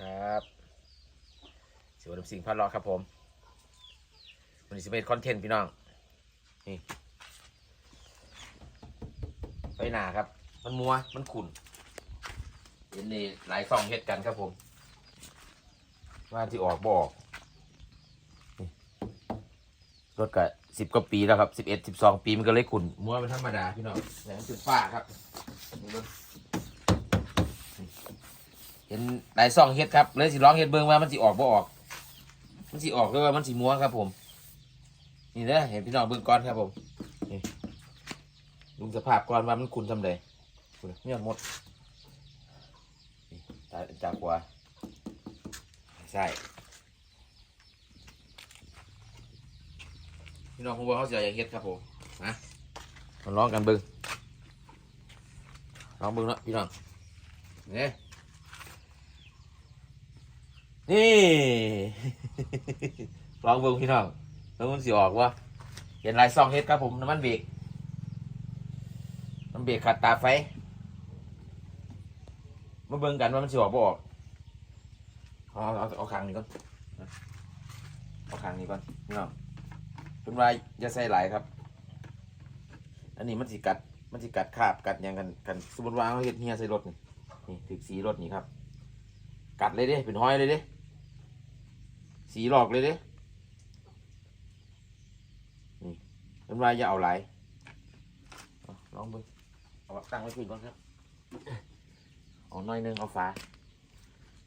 ครับสิวันสิงห์พัดรอครับผมวันนี้สิเป็นคอนเทนต์พี่น้อง นี่ไปหนาครับ มันมัว มันขุ่นเห็นนี่หลายซองเฮ็ดกันครับผม ว่าที่ออกบออกนี่รถกะสิบกว่าปีแล้วครับสิบเอ็ดสิบสองปีมันก็เลยขุ่นมัวเป็นธรรมดาพี่น้องแหลมจุดฝ้าครับ เห็นหลายซองเฮ็ดครับเลยสิร้องเฮ็ดเบิ่งว่ามันสิออกบ่ออก มันสิออกหรือว่ามันสิมัวครับ ผม นี่เด้อเห็นพี่น้องเบิ่งก่อนครับผมนี่ดูสภาพก่อนว่ามันขุ่นทำใดคุณเนี่ยหมดตาจากขวาใช่พี่น้องผมว่าเขาเสียอย่างเฮ็ดครับผมนะมาลองกันเบิ่งลองเบิ่งเนาะพี่น้องเนี่ย นี่ลองเบิ่งพี่น้องแล้วมันสิออกว่าเห็นลายซองเฮ็ดครับผมน้ำมันเบรกน้ำเบรกขัดตาไฟมาเบิ่งกันว่ามันสิออกบ่ออกเอาเอาเอาเอาคางนี้ก่อนเอาคางนี้ก่อนพี่น้องเป็นว่าอย่าใส่หลายครับ อันนี้มันสิกัดมันสิกัดคาบกัดยังกันกันสมมติว่าเขาเฮ็ดเฮียใส่รถนี่นี่ถึกสีรถนี่ครับ กัดเลยเด้เป็นห้อยเลยเด้ สีหลอกเลยเด้นี่เป็นว่าอย่าเอาหลลองเบิ่งเอาตั้งไว้พื้นก่อนครับเอาหน่อยหนึงเอาฝา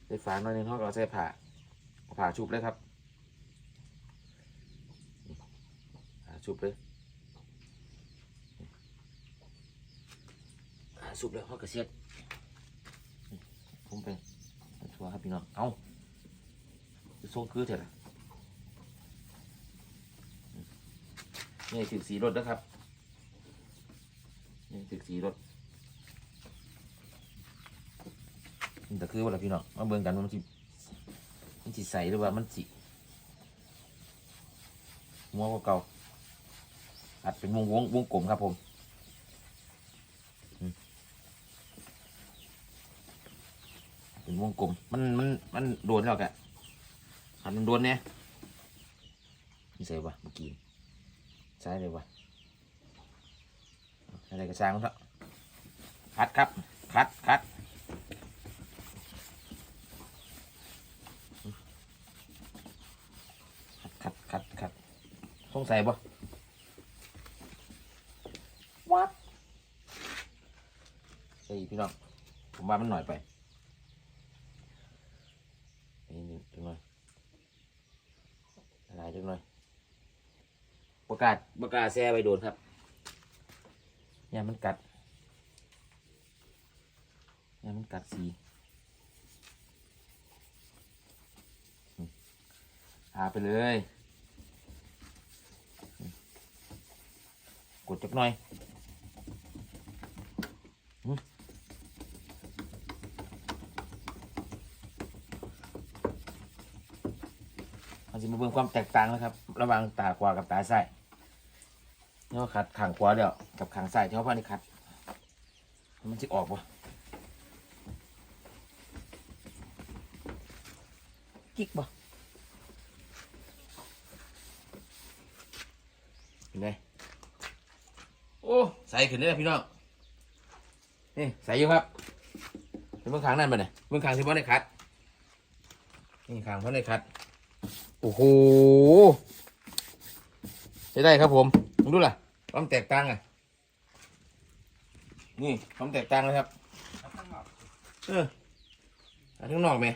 ใส่ฝาหน่อยหนึงเขาก็เอาใส่ผ่าผ่าชุบเลยครับผ่าชุบเลยผ่าชุบเลยเขากระเสียดผมไปชัวร์ครับพี่น้องเอา ทรงคือเถอะล่ะนี่ถึกสีรถนะครับนี่ถึกสีรถนี่แต่คือว่าละพี่น้องมาเบิ่งกันว่ามันสิมันสิใสหรือว่ามันสิมัวกว่าเก่าอัดเป็นวงวงวงกลมครับผมอืมเป็นวงกลมมันมันมันโดนแล้วกะ อันโดนเนี่ยนี่ใส่วะเมื่อกี้ใช่เลยวะอะไรกระช่างเถอะคัดครับ คัดคัดขัดขัดขัดสงสัยปะวัดใส่พี่น้องผมว่ามันหน่อยไปนี่นี่จังหน่อยอะไร จังหน่อยประกาศประกาศแซ่ไปโดนครับอย่ามันกัดอย่ามันกัดสีอืมพาไปเลย กดจักหน่อย เราจะมาเบิ่งความแตกต่างนะครับ ระหว่างตาขวากับตาซ้ายเนี่ยขัดขางขวาเดี๋ยวกับขางซ้ายเท่าว่านี่ขัด มันจะออกปะกิ๊กปะเป็นไงโอ้ใส่ขึ้นได้แล้วพี่น้องนี่ใส่อยู่ครับเป็นเบื้องขางนั่นไปไหนเบื้องขางที่พ่อได้คัดนี่ขางพ่อได้คัด โอ้โหใช้ได้ครับผมมึงดูล่ะความแตกต่างอะ นี่ความแตกต่างเลยครับเอออันข้งนอกไหม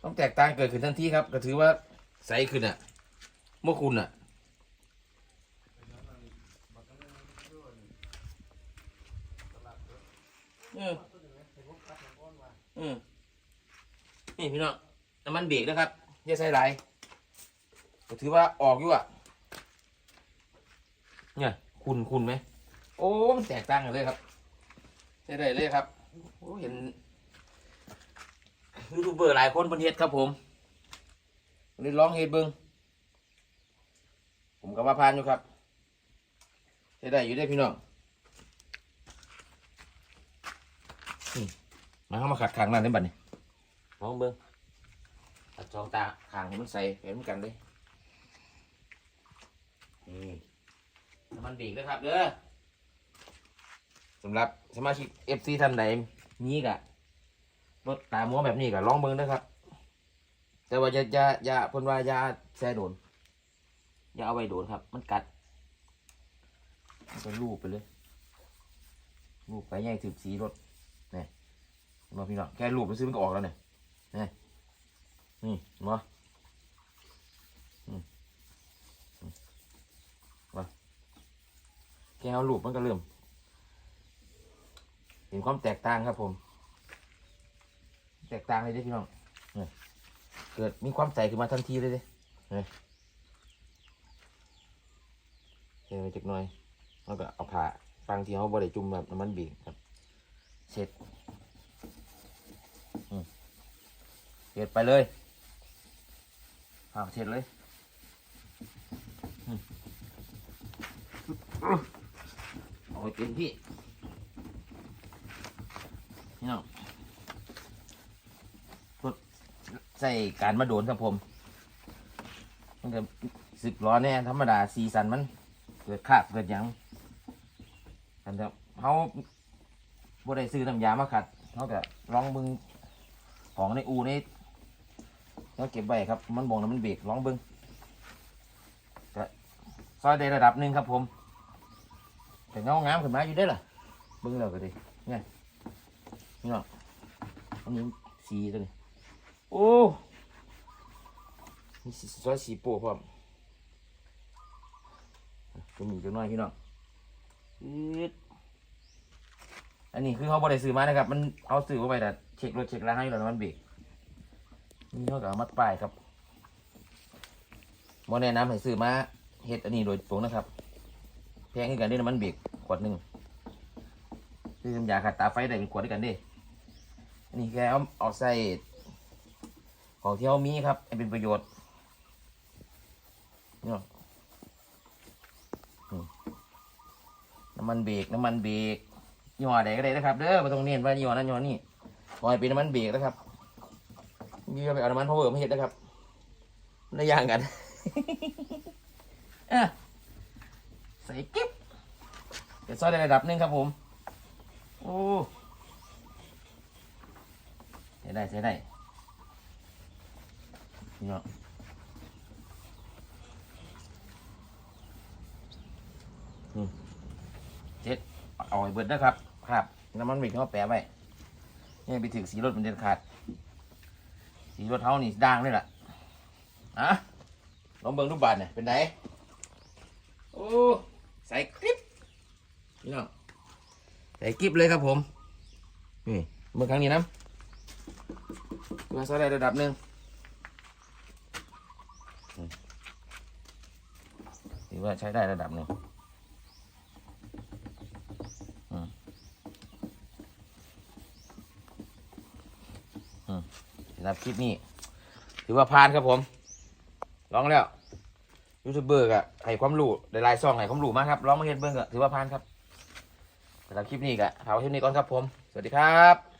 ความแตกต่างเกิดขึ้นทันทีครับ ก็ถือว่าใสขึ้นอะเมื่อคุณอะเออเออนี่พี่น้องน้ำมันเบรกนะครับ อย่าใส่หลายก็ถือว่าออกอยู่อะ เนี่ยคุณคุณไหม โอ้มันแตกต่างกันเลยครับได้เลยครับโอ้เห็นยูทูบเบอร์หลายคนบนเฮ็ดครับผมวันนี้ร้องเฮ็ดเบิงผมก็ว่าพานอยู่ครับใช่ได้อยู่ได้พี่น้องมาเข้ามาขัดขางนั่นได้บัดนี้ลองเบิ้ง ตัดจองตาขางให้มันใส่เห็นเหมือนกันเลยนี่น้ำมันเบรกด้วยครับเด้อสำหรับสมาชิก FC ท่านใดมีกะรถตามัวแบบนี้กะลองเบิ้งนะครับ แต่ว่าอย่าอย่าอย่าเพิ่นว่าอย่าแซ่โดนอย่าเอาไว้โดนครับ มันกัดมันก็ลูบไปเลยลูบไปแย่งถือสีรถนี่เห็นบ่พี่น้องแค่ลูบไปซื้อมันก็ออกแล้วเนี่ยนี่ นี่มอืมาแค่เอาลูบมันก็เริ่ม เห็นความแตกต่างครับผม แตกต่างเลยเด้พี่น้องเกิดมีความใสขึ้นมาทันทีเลยเด้เทไปจักหน่อย แล้วก็เอาผ้าฟังที่เขาบริจุ่มแบบน้ำมันบรกครับ เสร็จเสร็จไปเลย เอาเสร็จเลยอืมเอาไปเต็มที่นี่เนาะรถใส่การมาโดนครับผม มันก็สิบล้อเนี่ยธรรมดาสีสันมัน เกิดขาดเกิดยังอันเดียวเขาบ่ได้ซื้อน้ำยามาขัดเขาก็ลองเบึงของในอูนี่ เขาเก็บไว้ครับ มันบ่งแล้วมันเบรกลองเบึงก็ซอยได้ระดับหนึ่งครับผม แต่เงางามขึ้นมาอยู่ได้ล่ะเบึงแล้วก็ดีเนี่ยนี่เนาะอันนี้สีตัวนี้โอ้มีสีซอยสีโป้พร้อมจะมีจังน้อยพี่น้องอันนี้คือเขาบริซื้อมานะครับ มันเอาซื้อมาไปแต่เช็ครถเช็คล้างให้แล้วมันเบรก นี่เขาก็เอามัดป้ายครับโมแนะนำให้ซื้อมาเฮ็ดอันนี้โดยตรงนะครับ แพงขึ้นกันด้น้ำมันเบรกขวดหนึ่งซื้อน้ำยาขัดตาไฟได้เป็นขวดด้วยกันดิอันนี้แค่เอาเอาใส่ของที่เขามีครับให้เป็นประโยชน์นี่น้ำมันเบรกน้ำมันเบรกยี่ห้อใดก็ได้นะครับ เด้อไม่ต้องเน้นว่ายี่ห้อนั้นยี่ห้อนี้ขอให้เป็นน้ำมันเบรกนะครับ ยี่ห้อไปเอาน้ำมันพาวเวอร์มาเห็ดนะครับได้ย่างกันอะใส่กิ๊บเดี๋ยวซอยได้ระดับหนึงครับผม โอ้ใช้ได้ใช้ได้นี่เนาะเอาไว้เบิดนะครับ ครับ น้ำมันเบรกเขาแปะไว้นี่ไปถึงสีรถมันเด็ดขาด สีรถเขานี่ด่างเลยล่ะอะลองเบิ่งรูปบาทเนี่ยเป็นไงโอ้ใส่คลิปนี่น้องใส่คลิปเลยครับผม นี่เมื่อครั้งนี้นะเพื่อใช้ได้ระดับหนึ่งถือว่าใช้ได้ระดับหนึ่งอืมอืม สำหรับคลิปนี้ ถือว่าผ่านครับผมร้องแล้วยูทูบเบอร์ก็ให้ความรู้ได้ลายซองให้ความรู้มากครับร้องมาเห็นเบิ่งก็ถือว่าผ่านครับสำหรับคลิปนี้ก็เอาคลิปนี้ก่อนครับผม สวัสดีครับ